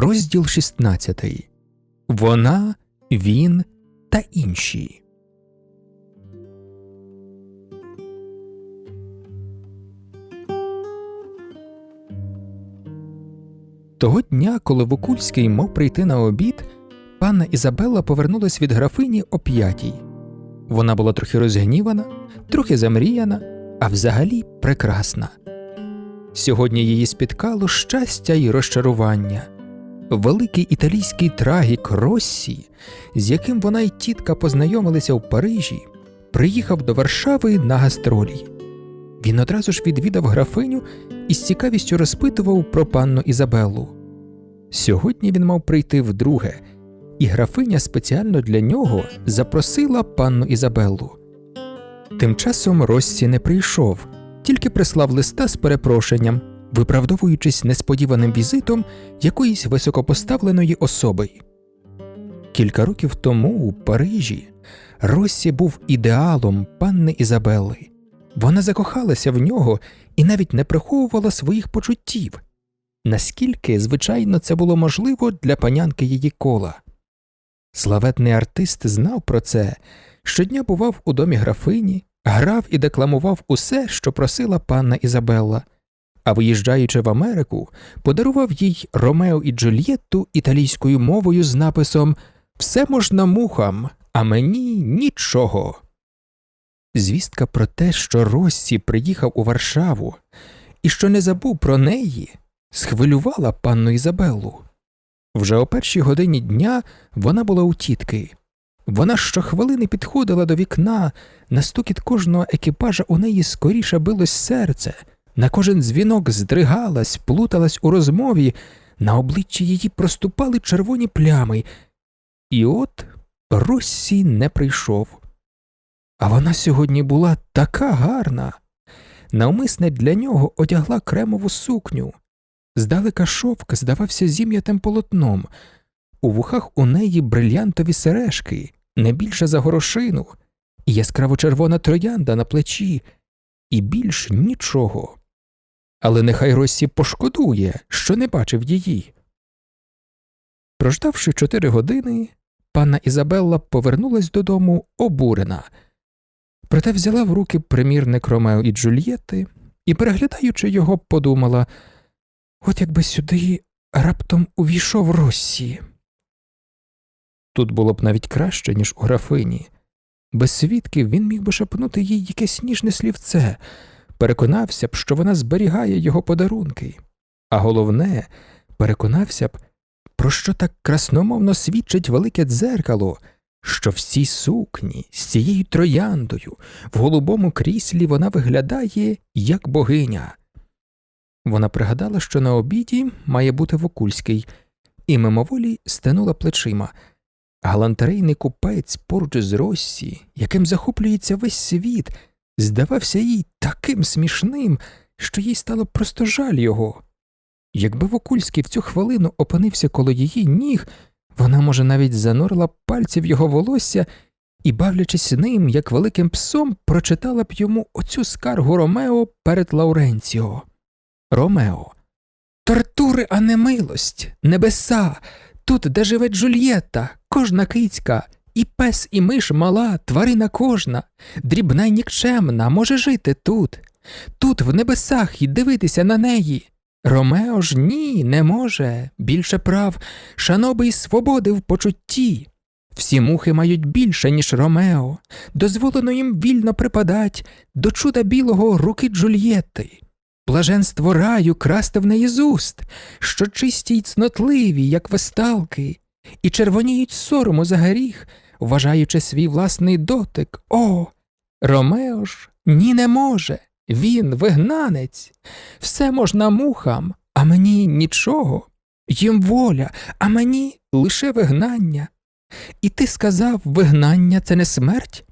Розділ 16. Вона, він та інші. Того дня, коли Вокульський мав прийти на обід, панна Ізабелла повернулась від графині о п'ятій. Вона була трохи розгнівана, трохи замріяна, а взагалі прекрасна. Сьогодні її спіткало щастя і розчарування. Великий італійський трагік Россі, з яким вона й тітка познайомилися в Парижі, приїхав до Варшави на гастролі. Він одразу ж відвідав графиню і з цікавістю розпитував про панну Ізабеллу. Сьогодні він мав прийти вдруге, і графиня спеціально для нього запросила панну Ізабеллу. Тим часом Россі не прийшов, тільки прислав листа з перепрошенням, виправдовуючись несподіваним візитом якоїсь високопоставленої особи. Кілька років тому у Парижі Россі був ідеалом панни Ізабелли. Вона закохалася в нього і навіть не приховувала своїх почуттів, наскільки, звичайно, це було можливо для панянки її кола. Славетний артист знав про це, щодня бував у домі графині, грав і декламував усе, що просила панна Ізабелла, а виїжджаючи в Америку, подарував їй Ромео і Джульєтту італійською мовою з написом Все можна мухам, а мені нічого. Звістка про те, що Россі приїхав у Варшаву і що не забув про неї, схвилювала панну Ізабеллу. Вже о першій годині дня вона була у тітки. Вона щохвилини підходила до вікна, на стукіт кожного екіпажа у неї скоріше билось серце, на кожен дзвінок здригалась, плуталась у розмові, на обличчі її проступали червоні плями. І от Россі не прийшов. А вона сьогодні була така гарна. Навмисне для нього одягла кремову сукню. Здалека шовк здавався зім'ятим полотном, у вухах у неї брильянтові сережки, не більше за горошину, і яскраво червона троянда на плечі, і більш нічого. Але нехай Росі пошкодує, що не бачив її. Прождавши чотири години, панна Ізабелла повернулась додому обурена, проте взяла в руки примірник Ромео і Джульєти і, переглядаючи його, подумала от якби сюди раптом увійшов Россі. Тут було б навіть краще, ніж у графині. Без свідків він міг би шепнути їй якесь ніжне слівце, переконався б, що вона зберігає його подарунки, а головне, переконався б, про що так красномовно свідчить велике дзеркало, що в цій сукні, з цією трояндою, в голубому кріслі вона виглядає як богиня. Вона пригадала, що на обіді має бути Вокульський, і мимоволі стенула плечима. Галантерейний купець поруч з Россі, яким захоплюється весь світ, здавався їй таким смішним, що їй стало просто жаль його. Якби Вокульський в цю хвилину опинився коло її ніг, вона, може, навіть занурила пальці в його волосся і, бавлячись ним, як великим псом, прочитала б йому оцю скаргу Ромео перед Лауренціо. Ромео. Тортури, а не милость, небеса, тут, де живе Джульєтта, кожна кицька, і пес, і миш мала, тварина кожна, дрібна й нікчемна, може жити тут, тут, в небесах, і дивитися на неї. Ромео ж ні, не може, більше прав, шаноби й свободи в почутті. Всі мухи мають більше, ніж Ромео, дозволено їм вільно припадать до чуда білого руки Джульєтти. Блаженство раю красти в неї з уст, що чисті й цнотливі, як весталки, і червоніють сорому за гріх, вважаючи свій власний дотик. О, Ромео ж ні не може. Він вигнанець, все можна мухам, а мені нічого. Їм воля, а мені лише вигнання. І ти сказав, вигнання це не смерть?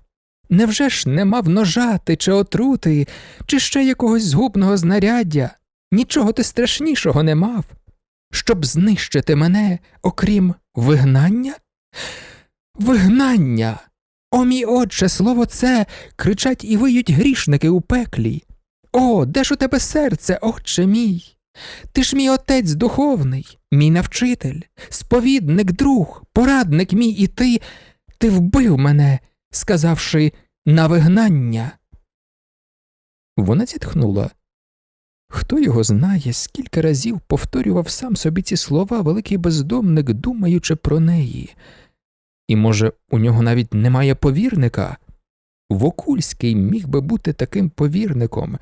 Невже ж не мав ножати чи отрути, чи ще якогось згубного знаряддя? Нічого ти страшнішого не мав, щоб знищити мене, окрім вигнання? Вигнання. О, мій отче, слово це кричать і виють грішники у пеклі. О, де ж у тебе серце, отче мій? Ти ж мій отець духовний, мій навчитель, сповідник, друг, порадник мій і ти. Ти вбив мене, сказавши на вигнання. Вона зітхнула. Хто його знає, скільки разів повторював сам собі ці слова великий бездомник, думаючи про неї. І, може, у нього навіть немає повірника? Вокульський міг би бути таким повірником.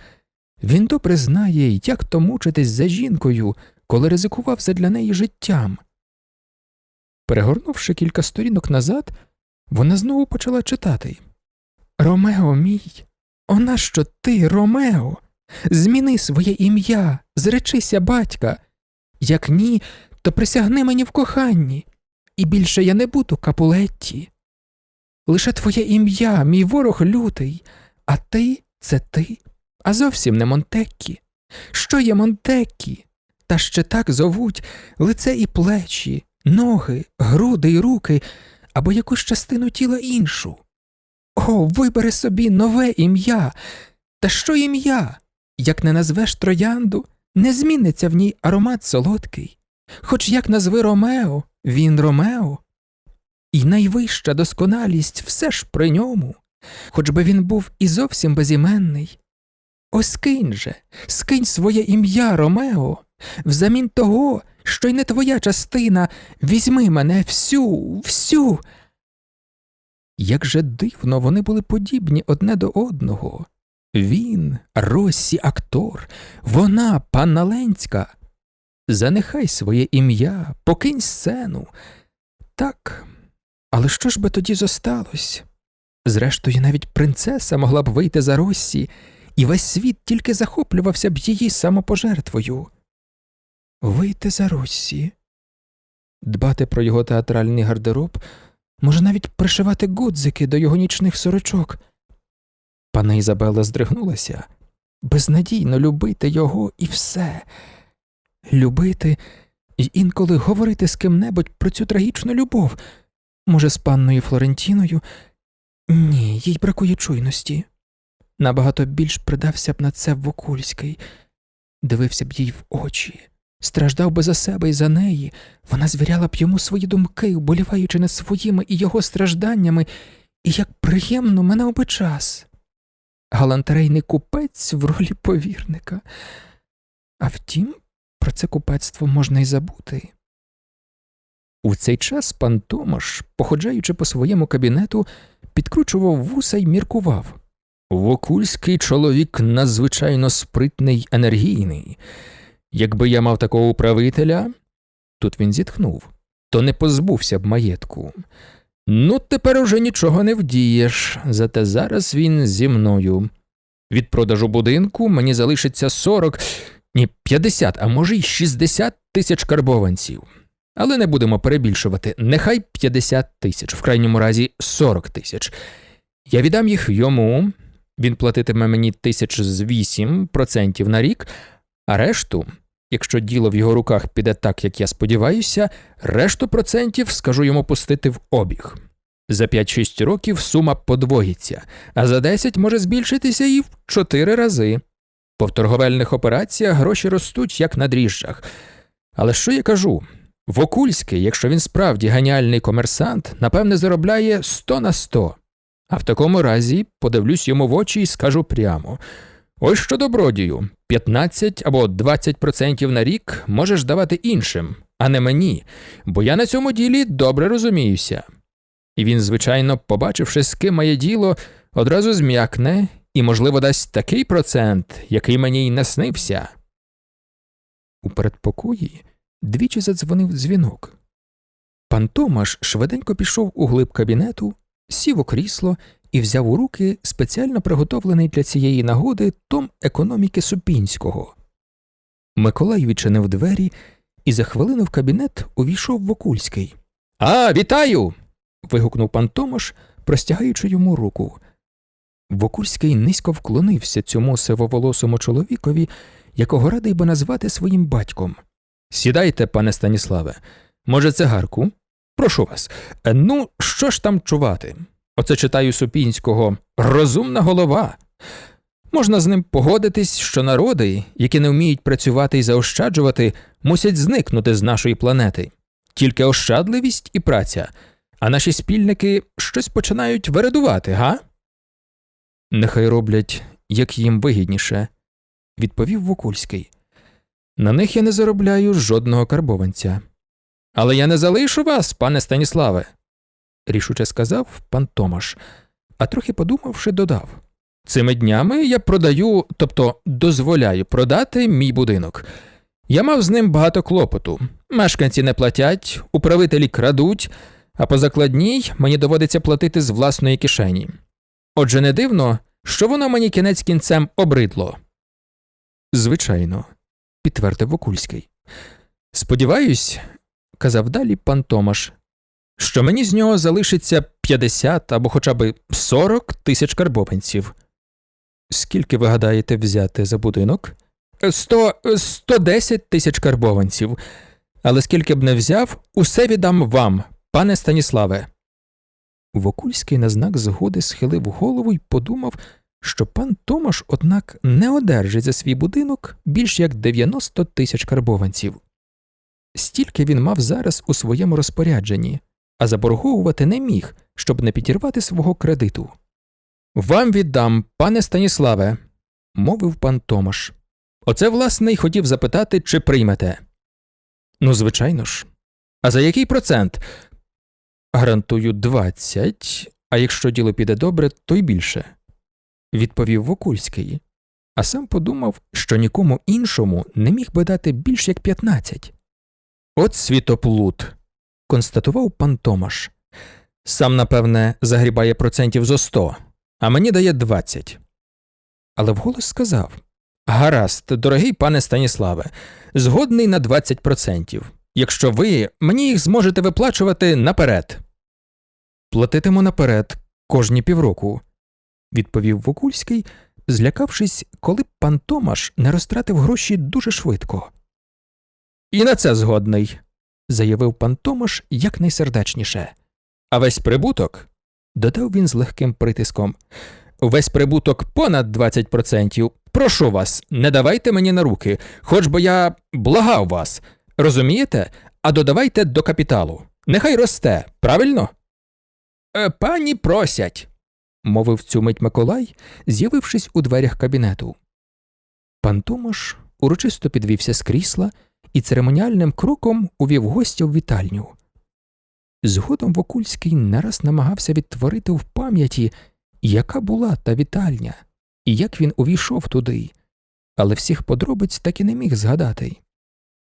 Він добре знає, як то мучитись за жінкою, коли ризикував задля неї життям. Перегорнувши кілька сторінок назад, вона знову почала читати Ромео мій, о нащо ти, Ромео? Зміни своє ім'я, зречися батька. Як ні, то присягни мені в коханні, і більше я не буду капулетті. Лише твоє ім'я, мій ворог лютий, а ти це ти, а зовсім не Монтеккі. Що є Монтеккі? Та ще так зовуть лице і плечі, ноги, груди й руки або якусь частину тіла іншу. О, вибери собі нове ім'я. Та що ім'я? Як не назвеш троянду, не зміниться в ній аромат солодкий. Хоч як назви Ромео, він Ромео. І найвища досконалість все ж при ньому, хоч би він був і зовсім безіменний. Ось скинь же, скинь своє ім'я, Ромео, взамін того, що й не твоя частина, візьми мене всю, всю. Як же дивно вони були подібні одне до одного. Він, Россі актор, вона, панна Ленська. Занехай своє ім'я, покинь сцену. Так, але що ж би тоді зосталось? Зрештою, навіть принцеса могла б вийти за Россі, і весь світ тільки захоплювався б її самопожертвою. Вийти за Россі, дбати про його театральний гардероб, може навіть пришивати гудзики до його нічних сорочок. Пана Ізабела здригнулася безнадійно любити його і все, любити і інколи говорити з ким-небудь про цю трагічну любов, може, з панною Флорентіною. Ні, їй бракує чуйності. Набагато більш придався б на це Вокульський, дивився б їй в очі, страждав би за себе і за неї, вона звіряла б йому свої думки, вболіваючи над своїми і його стражданнями, і як приємно мене би час. Галантерейний купець в ролі повірника. А втім, про це купецтво можна й забути. У цей час пан Томаш, походжаючи по своєму кабінету, підкручував вуса й міркував. Вокульський чоловік надзвичайно спритний й енергійний. Якби я мав такого управителя, тут він зітхнув, то не позбувся б маєтку. Ну, тепер уже нічого не вдієш, зате зараз він зі мною. Від продажу будинку мені залишиться 40, ні, 50, а може й 60 тисяч карбованців. Але не будемо перебільшувати, нехай 50 тисяч, в крайньому разі 40 тисяч. Я віддам їх йому, він платитиме мені тисяч з 8 процентів на рік, а решту, якщо діло в його руках піде так, як я сподіваюся, решту процентів скажу йому пустити в обіг. За 5-6 років сума подвоїться, а за 10 може збільшитися і в 4 рази. По торговельних операціях гроші ростуть, як на дріжджах. Але що я кажу? Вокульський, якщо він справді геніальний комерсант, напевне, заробляє 100 на 100. А в такому разі подивлюсь йому в очі і скажу прямо ось що добродію, 15 або 20% на рік можеш давати іншим, а не мені, бо я на цьому ділі добре розуміюся. І він, звичайно, побачивши, з ким має діло, одразу зм'якне і, можливо, дасть такий процент, який мені й не снився. У передпокої двічі задзвонив дзвінок. Пан Томаш швиденько пішов у глиб кабінету, сів у крісло і взяв у руки спеціально приготовлений для цієї нагоди том економіки Супінського. Миколай відчинив двері, і за хвилину в кабінет увійшов Вокульський. А, вітаю. вигукнув пан Томаш, простягаючи йому руку. Вокульський низько вклонився цьому сивоволосому чоловікові, якого радий би назвати своїм батьком. Сідайте, пане Станіславе, може, цигарку? Прошу вас. Ну, що ж там чувати? Оце читаю Супінського розумна голова. Можна з ним погодитись, що народи, які не вміють працювати і заощаджувати, мусять зникнути з нашої планети. Тільки ощадливість і праця, а наші спільники щось починають вередувати, га? Нехай роблять, як їм вигідніше, відповів Вокульський. На них я не заробляю жодного карбованця. Але я не залишу вас, пане Станіславе, рішуче сказав пан Томаш, а трохи подумавши, додав. Цими днями я продаю, тобто дозволяю продати мій будинок. Я мав з ним багато клопоту. Мешканці не платять, управителі крадуть, а по закладній мені доводиться платити з власної кишені. Отже, не дивно, що воно мені кінець кінцем обридло. Звичайно, підтвердив Вокульський. Сподіваюсь, казав далі пан Томаш, що мені з нього залишиться 50 або хоча б 40 тисяч карбованців. Скільки ви гадаєте взяти за будинок? Сто 110 тисяч карбованців. Але скільки б не взяв, усе віддам вам, пане Станіславе. Вокульський на знак згоди схилив голову і подумав, що пан Томаш, однак, не одержить за свій будинок більш як 90 тисяч карбованців. Стільки він мав зараз у своєму розпорядженні, а заборговувати не міг, щоб не підірвати свого кредиту. Вам віддам, пане Станіславе, мовив пан Томаш. Оце, власне, й хотів запитати, чи приймете. Ну, звичайно ж. А за який процент? Гарантую 20, а якщо діло піде добре, то й більше, відповів Вокульський, а сам подумав, що нікому іншому не міг би дати більш як 15. От світоплут, констатував пан Томаш. Сам, напевне, загрібає процентів зо 100, а мені дає 20. Але вголос сказав Гаразд, дорогий пане Станіславе, згодний на 20%, якщо ви мені їх зможете виплачувати наперед. Платитиму наперед кожні півроку, відповів Вокульський, злякавшись, коли б пан Томаш не розтратив гроші дуже швидко. І на це згодний, заявив пан Томаш якнайсердечніше. А весь прибуток, додав він з легким притиском, весь прибуток понад 20%. Прошу вас, не давайте мені на руки, хоч би я благав вас. Розумієте? А додавайте до капіталу. Нехай росте, правильно? «Е, Пані просять, мовив цю мить Миколай, з'явившись у дверях кабінету. Пан Томаш урочисто підвівся з крісла і церемоніальним кроком увів гостя в вітальню. Згодом Вокульський не раз намагався відтворити в пам'яті, яка була та вітальня, і як він увійшов туди, але всіх подробиць так і не міг згадати.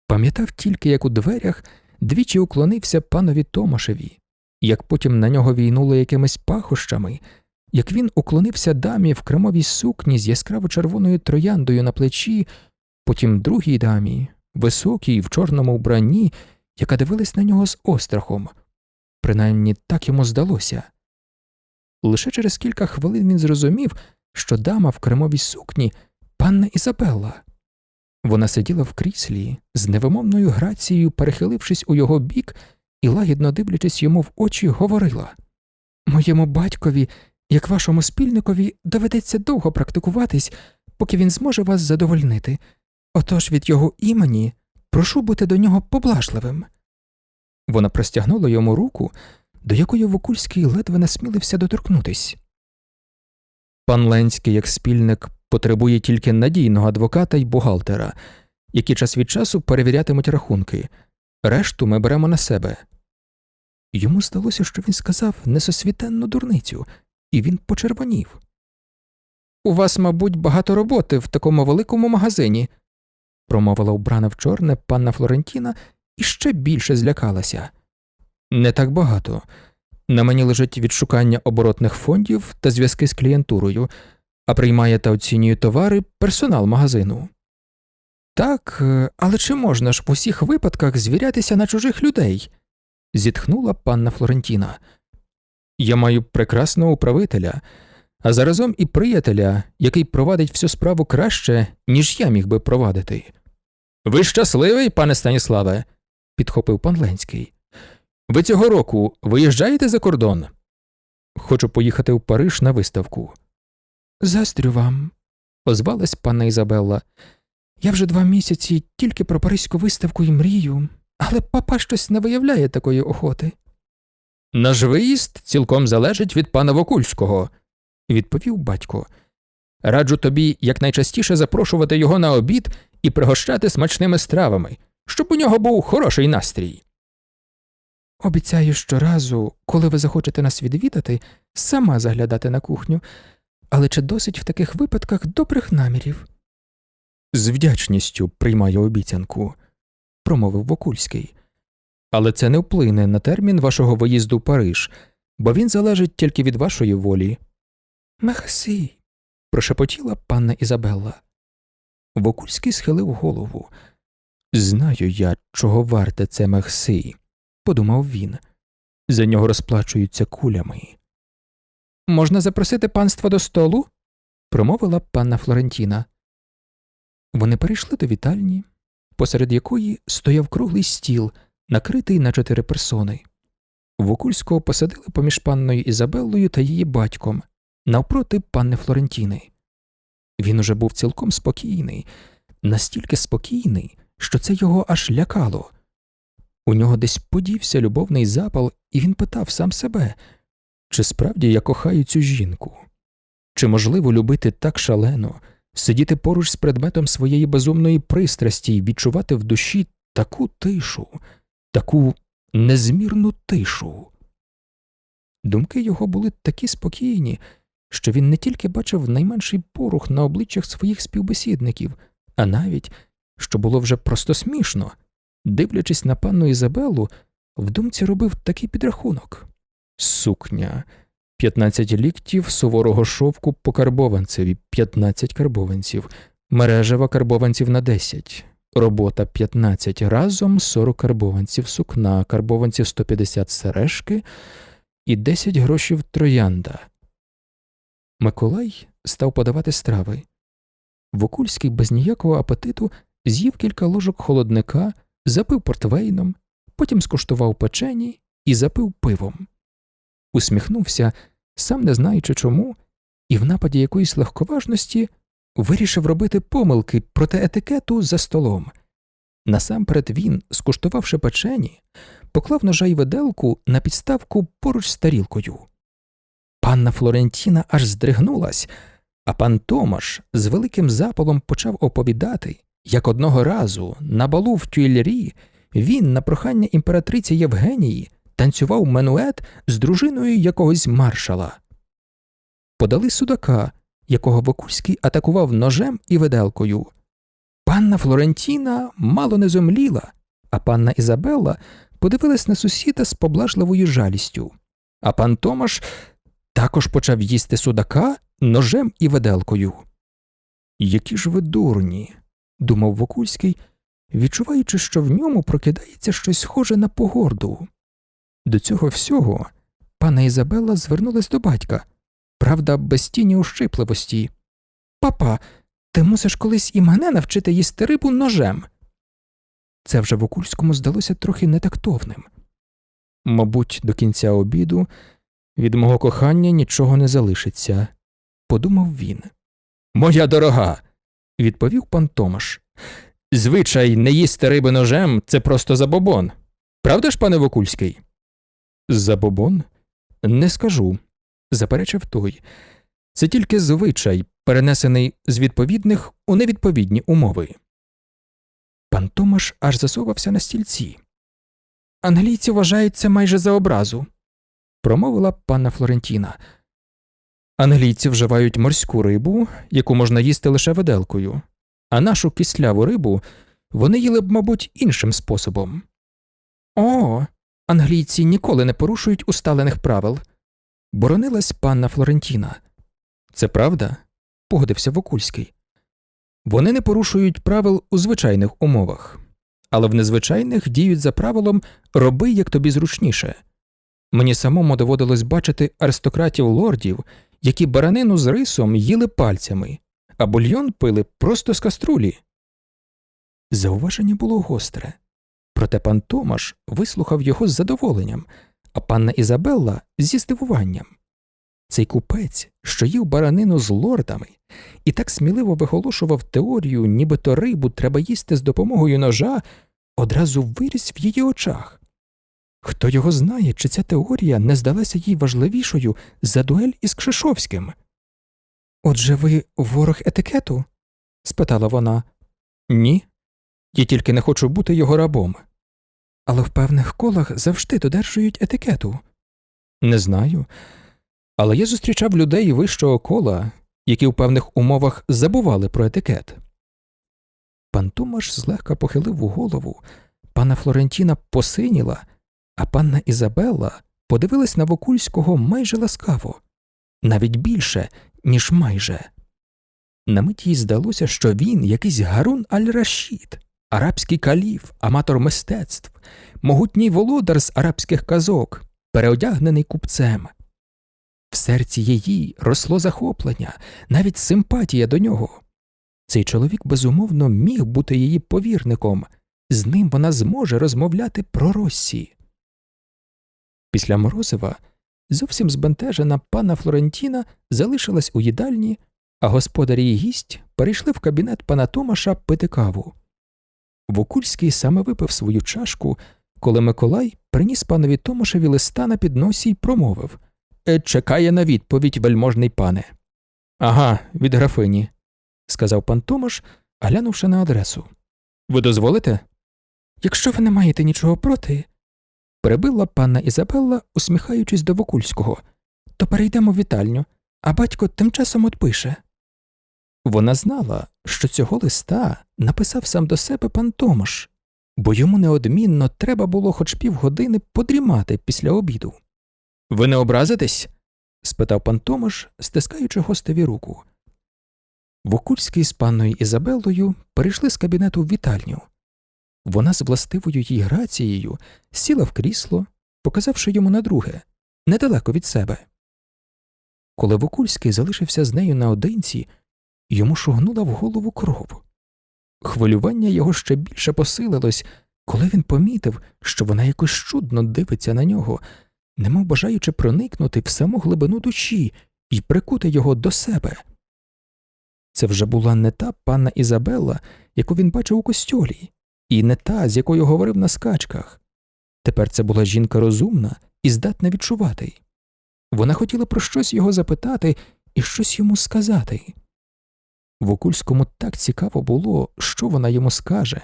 Пам'ятав тільки, як у дверях двічі уклонився панові Томашеві, як потім на нього війнуло якимись пахощами, як він уклонився дамі в кремовій сукні з яскраво червоною трояндою на плечі, потім другій дамі, високій в чорному вбранні, яка дивилась на нього з острахом. Принаймні так йому здалося. Лише через кілька хвилин він зрозумів, що дама в кремовій сукні панна Ізабелла. Вона сиділа в кріслі, з невимовною грацією, перехилившись у його бік і лагідно дивлячись йому в очі, говорила Моєму батькові, як вашому спільникові, доведеться довго практикуватись, поки він зможе вас задовольнити. Отож від його імені прошу бути до нього поблажливим. Вона простягнула йому руку, до якої Вокульський ледве насмілився доторкнутись. Пан Ленський, як спільник, потребує тільки надійного адвоката й бухгалтера, які час від часу перевірятимуть рахунки, решту ми беремо на себе. Йому здалося, що він сказав несосвітенну дурницю, і він почервонів. У вас, мабуть, багато роботи в такому великому магазині, промовила вбрана в чорне панна Флорентіна і ще більше злякалася. Не так багато. На мені лежить відшукання оборотних фондів та зв'язки з клієнтурою, а приймає та оцінює товари персонал магазину. Так, е, але чи можна ж в усіх випадках звірятися на чужих людей? зітхнула панна Флорентіна. Я маю прекрасного управителя, а заразом і приятеля, який провадить всю справу краще, ніж я міг би провадити. Ви щасливий, пане Станіславе, підхопив пан Ленський. Ви цього року виїжджаєте за кордон? Хочу поїхати в Париж на виставку. Застрю вам, озвалась панна Ізабелла. Я вже два місяці тільки про паризьку виставку і мрію, але папа щось не виявляє такої охоти. Наш виїзд цілком залежить від пана Вокульського, відповів батько. Раджу тобі якнайчастіше запрошувати його на обід і пригощати смачними стравами, щоб у нього був хороший настрій. Обіцяю щоразу, коли ви захочете нас відвідати, сама заглядати на кухню, але чи досить в таких випадках добрих намірів? З вдячністю приймаю обіцянку, промовив Вокульський. Але це не вплине на термін вашого виїзду в Париж, бо він залежить тільки від вашої волі. Мехсі, прошепотіла панна Ізабелла. Вокульський схилив голову. Знаю я, чого варте це Мехсі, подумав він. За нього розплачуються кулями. Можна запросити панство до столу? промовила панна Флорентіна. Вони перейшли до вітальні, посеред якої стояв круглий стіл, накритий на чотири персони. Вокульського посадили поміж панною Ізабеллою та її батьком, навпроти панни Флорентіни. Він уже був цілком спокійний, настільки спокійний, що це його аж лякало. У нього десь подівся любовний запал, і він питав сам себе, чи справді я кохаю цю жінку? Чи можливо любити так шалено, сидіти поруч з предметом своєї безумної пристрасті і відчувати в душі таку тишу, таку незмірну тишу? Думки його були такі спокійні, що він не тільки бачив найменший порух на обличчях своїх співбесідників, а навіть, що було вже просто смішно, дивлячись на панну Ізабеллу, в думці робив такий підрахунок сукня, 15 ліктів суворого шовку по карбованцеві, 15 карбованців, мережева карбованців на 10, робота 15 разом 40 карбованців сукна, карбованців 150 сережки і 10 грошів троянда. Миколай став подавати страви. Вокульський без ніякого апетиту з'їв кілька ложок холодника, запив портвейном, потім скуштував печені і запив пивом. Усміхнувся, сам не знаючи чому, і в нападі якоїсь легковажності вирішив робити помилки проти етикету за столом. Насамперед він, скуштувавши печені, поклав ножа й виделку на підставку поруч з тарілкою. Панна Флорентіна аж здригнулась, а пан Томаш з великим запалом почав оповідати, як одного разу на балу в Тюйльрі він на прохання імператриці Євгенії танцював менует з дружиною якогось маршала. Подали судака, якого Вокульський атакував ножем і виделкою. Панна Флорентіна мало не зомліла, а панна Ізабелла подивилась на сусіда з поблажливою жалістю, а пан Томаш також почав їсти судака ножем і виделкою. Які ж ви дурні, думав Вокульський, відчуваючи, що в ньому прокидається щось схоже на погорду. До цього всього пана Ізабелла звернулась до батька, правда, без тіні ущипливості. Папа, ти мусиш колись і мене навчити їсти рибу ножем. Це вже Вокульському здалося трохи нетактовним. Мабуть, до кінця обіду від мого кохання нічого не залишиться, подумав він. Моя дорога, відповів пан Томаш. Звичай не їсти риби ножем це просто забобон. Правда ж, пане Вокульський? Забобон? Не скажу, заперечив той. Це тільки звичай, перенесений з відповідних у невідповідні умови. Пан Томаш аж засовався на стільці. Англійці вважають це майже за образу, промовила панна Флорентіна. Англійці вживають морську рибу, яку можна їсти лише виделкою, а нашу кисляву рибу вони їли б, мабуть, іншим способом. О, англійці ніколи не порушують усталених правил, боронилась панна Флорентіна. Це правда? погодився Вокульський. Вони не порушують правил у звичайних умовах, але в незвичайних діють за правилом роби як тобі зручніше. Мені самому доводилось бачити аристократів лордів, які баранину з рисом їли пальцями, а бульйон пили просто з каструлі. Зауваження було гостре, проте пан Томаш вислухав його з задоволенням, а панна Ізабелла зі здивуванням. цей купець, що їв баранину з лордами, і так сміливо виголошував теорію, нібито рибу треба їсти з допомогою ножа, одразу виріс в її очах. Хто його знає, чи ця теорія не здалася їй важливішою за дуель із Кшишовським? Отже, ви ворог етикету? спитала вона. Ні. Я тільки не хочу бути його рабом. Але в певних колах завжди додержують етикету. Не знаю. Але я зустрічав людей вищого кола, які в певних умовах забували про етикет. Пан Томаш злегка похилив у голову, пана Флорентіна посиніла, а панна Ізабелла подивилась на Вокульського майже ласкаво, навіть більше, ніж майже. На мить їй здалося, що він якийсь Гарун аль-Рашід, арабський каліф, аматор мистецтв, могутній володар з арабських казок, переодягнений купцем. В серці її росло захоплення, навіть симпатія до нього. Цей чоловік безумовно міг бути її повірником, з ним вона зможе розмовляти про Россі. Після Морозива зовсім збентежена пана Флорентіна залишилась у їдальні, а господарі і гість перейшли в кабінет пана Томаша пити каву. Вокульський саме випив свою чашку, коли Миколай приніс панові Томашеві листа на підносі й промовив «Е, Чекає на відповідь, вельможний пане. Ага, від графині, сказав пан Томаш, глянувши на адресу. Ви дозволите? Якщо ви не маєте нічого проти, перебила панна Ізабелла, усміхаючись до Вокульського, то перейдемо в вітальню, а батько тим часом отпише. Вона знала, що цього листа написав сам до себе пан Томаш, бо йому неодмінно треба було хоч півгодини подрімати після обіду. Ви не образитесь? спитав пан Томаш, стискаючи гостеві руку. Вокульський з панною Ізабеллою перейшли з кабінету в вітальню. Вона з властивою їй грацією сіла в крісло, показавши йому на друге, недалеко від себе. Коли Вокульський залишився з нею наодинці, йому шугнула в голову кров. Хвилювання його ще більше посилилось, коли він помітив, що вона якось чудно дивиться на нього, немов бажаючи проникнути в саму глибину душі і прикути його до себе. Це вже була не та панна Ізабелла, яку він бачив у костьолі, і не та, з якою говорив на скачках. Тепер це була жінка розумна і здатна відчувати. Вона хотіла про щось його запитати і щось йому сказати. Вокульському так цікаво було, що вона йому скаже,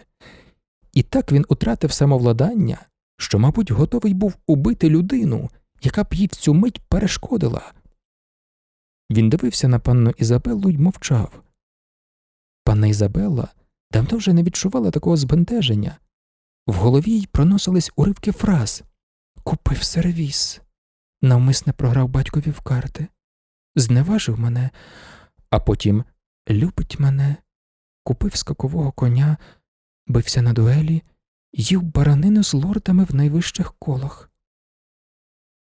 і так він утратив самовладання, що, мабуть, готовий був убити людину, яка б їй в цю мить перешкодила. Він дивився на панну Ізабеллу й мовчав. Панна Ізабелла давно вже не відчувала такого збентеження. В голові й проносились уривки фраз Купив сервіс, навмисне програв батькові в карти, зневажив мене, а потім любить мене, купив скакового коня, бився на дуелі, їв баранину з лордами в найвищих колах.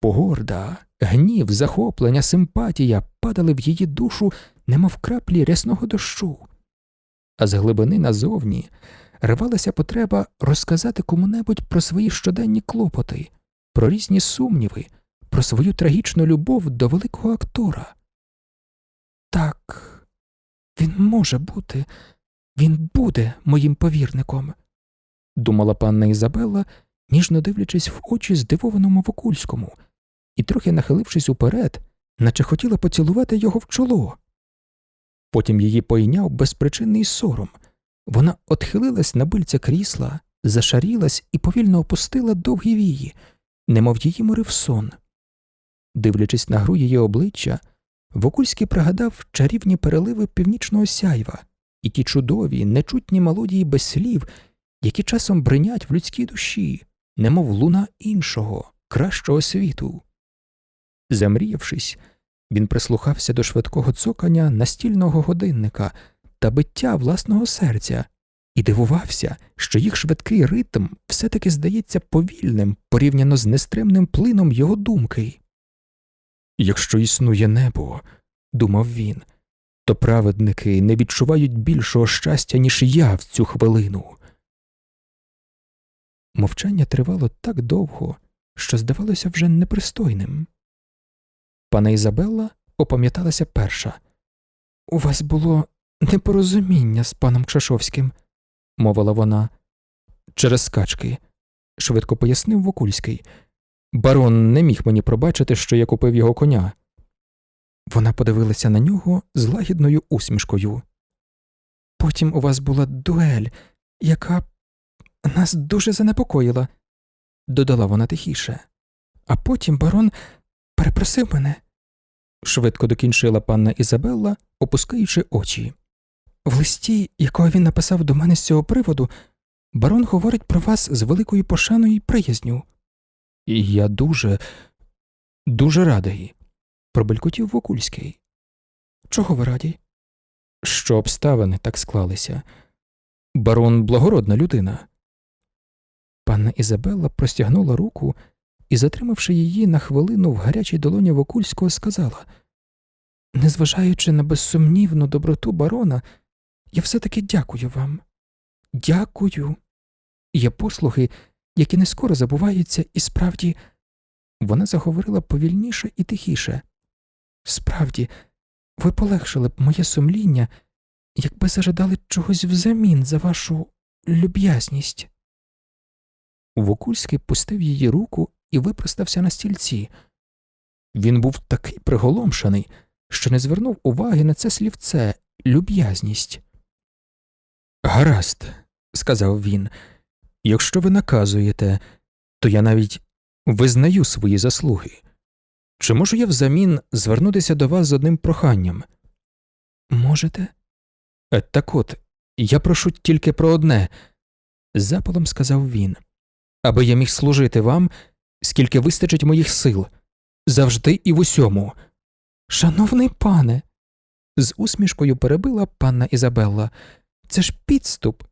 Погорда, гнів, захоплення, симпатія падали в її душу, немов краплі рясного дощу, а з глибини назовні рвалася потреба розказати кому-небудь про свої щоденні клопоти, про різні сумніви, про свою трагічну любов до великого актора. Так, він може бути, він буде моїм повірником, думала панна Ізабелла, ніжно дивлячись в очі здивованому Вокульському, і, трохи нахилившись уперед, наче хотіла поцілувати його в чоло. Потім її пойняв безпричинний сором. Вона отхилилась на бильця крісла, зашарілась і повільно опустила довгі вії, немов її морив сон. Дивлячись на гру її обличчя, Вокульський пригадав чарівні переливи північного сяйва і ті чудові, нечутні мелодії без слів, які часом бринять в людській душі, немов луна іншого, кращого світу. Замріявшись, він прислухався до швидкого цокання настільного годинника та биття власного серця і дивувався, що їх швидкий ритм все таки здається повільним порівняно з нестримним плином його думки. Якщо існує небо, думав він, то праведники не відчувають більшого щастя, ніж я в цю хвилину. Мовчання тривало так довго, що здавалося вже непристойним. Пана Ізабелла опам'яталася перша. У вас було непорозуміння з паном Кшашовським, мовила вона. Через скачки, швидко пояснив Вокульський. Барон не міг мені пробачити, що я купив його коня. Вона подивилася на нього з лагідною усмішкою. Потім у вас була дуель, яка нас дуже занепокоїла, додала вона тихіше. А потім барон перепросив мене, швидко докінчила панна Ізабелла, опускаючи очі. В листі, якого він написав до мене з цього приводу, барон говорить про вас з великою пошаною і приязню. Я дуже, дуже радий, пробелькотів Вокульський. Чого ви раді? Що обставини так склалися. Барон благородна людина. Панна Ізабелла простягнула руку і, затримавши її на хвилину в гарячій долоні Вокульського, сказала Незважаючи на безсумнівну доброту барона, я все таки дякую вам. Дякую. Є послуги, які не скоро забуваються, і справді вона заговорила повільніше і тихіше. Справді, ви полегшили б моє сумління, якби зажадали чогось взамін за вашу люб'язність. Вокульський пустив її руку і випростався на стільці. Він був такий приголомшений, що не звернув уваги на це слівце люб'язність. Гаразд, сказав він, якщо ви наказуєте, то я навіть визнаю свої заслуги. Чи можу я взамін звернутися до вас з одним проханням? Можете? Е, Так от, я прошу тільки про одне, запалом сказав він, аби я міг служити вам, скільки вистачить моїх сил, завжди і в усьому. Шановний пане, з усмішкою перебила панна Ізабелла. Це ж підступ.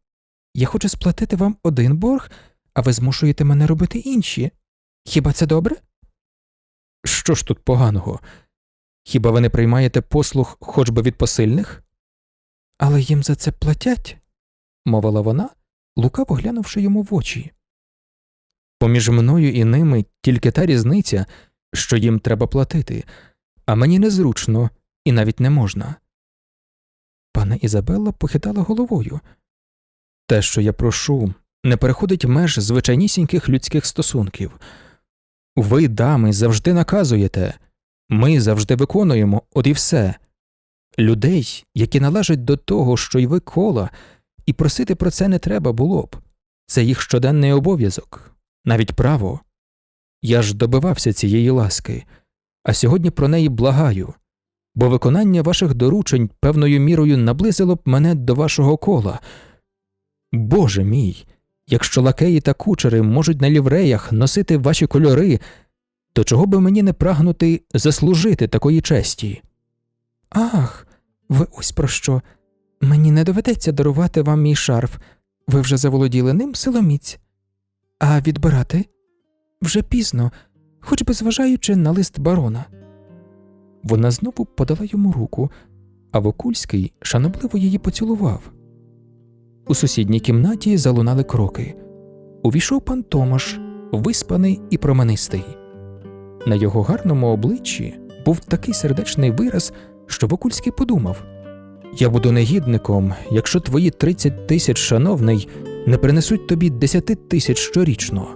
Я хочу сплатити вам один борг, а ви змушуєте мене робити інші. Хіба це добре? Що ж тут поганого? Хіба ви не приймаєте послуг хоч би від посильних? Але їм за це платять, мовила вона, лукаво глянувши йому в очі. Поміж мною і ними тільки та різниця, що їм треба платити, а мені незручно і навіть не можна. Пана Ізабелла похитала головою. Те, що я прошу, не переходить меж звичайнісіньких людських стосунків. Ви, дами, завжди наказуєте, ми завжди виконуємо, от і все. Людей, які належать до того, що й ви кола, і просити про це не треба було б. Це їх щоденний обов'язок, навіть право. Я ж добивався цієї ласки, а сьогодні про неї благаю, бо виконання ваших доручень певною мірою наблизило б мене до вашого кола. Боже мій, якщо лакеї та кучери можуть на лівреях носити ваші кольори, то чого би мені не прагнути заслужити такої честі? Ах, ви ось про що. Мені не доведеться дарувати вам мій шарф, ви вже заволоділи ним силоміць. А відбирати? Вже пізно, хоч би зважаючи на лист барона. Вона знову подала йому руку, а Вокульський шанобливо її поцілував. У сусідній кімнаті залунали кроки. Увійшов пан Томаш, виспаний і променистий. На його гарному обличчі був такий сердечний вираз, що Вокульський подумав Я буду негідником, якщо твої 30 тисяч, шановний, не принесуть тобі 10 тисяч щорічно.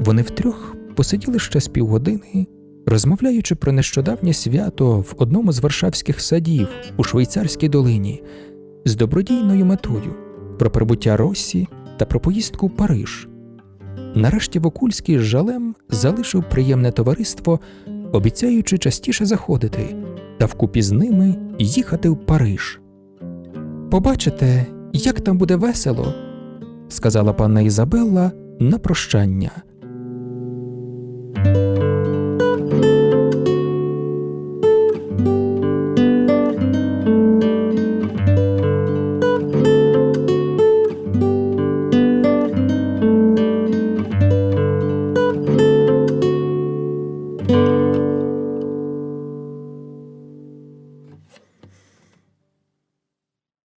Вони втрьох посиділи ще з півгодини, розмовляючи про нещодавнє свято в одному з варшавських садів у швейцарській долині з добродійною метою про прибуття Росі та про поїздку в Париж. Нарешті Вокульський з жалем залишив приємне товариство, обіцяючи частіше заходити та вкупі з ними їхати в Париж. Побачите, як там буде весело, сказала панна Ізабелла на прощання.